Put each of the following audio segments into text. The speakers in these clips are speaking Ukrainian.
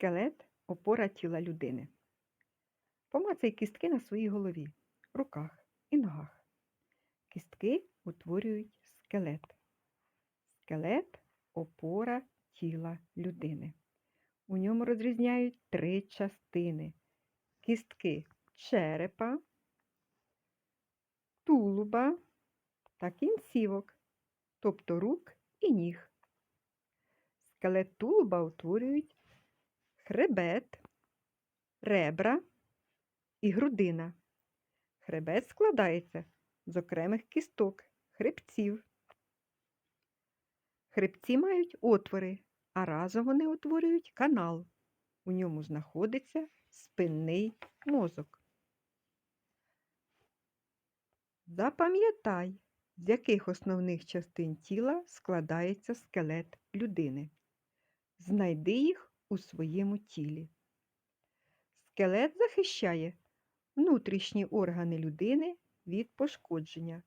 Скелет опора тіла людини. Помацай кістки на своїй голові, руках і ногах. Кістки утворюють скелет. Скелет опора тіла людини. У ньому розрізняють три частини: кістки черепа, тулуба та кінцівок, тобто рук і ніг. Скелет тулуба утворюють хребет, ребра і грудина. Хребет складається з окремих кісток, хребців. Хребці мають отвори, а разом вони утворюють канал. У ньому знаходиться спинний мозок. Запам'ятай, з яких основних частин тіла складається скелет людини. Знайди їх у своєму тілі. Скелет захищає внутрішні органи людини від пошкодження.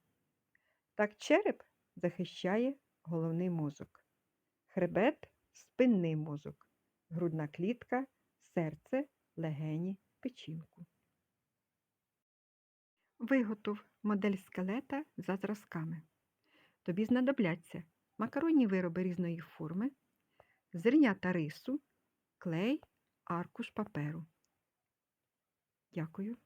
Так череп захищає головний мозок, хребет спинний мозок, грудна клітка, серце, легені, печінку. Виготов модель скелета за зразками. Тобі знадобляться макаронні вироби різної форми, зернята рису, клей, аркуш паперу. Дякую.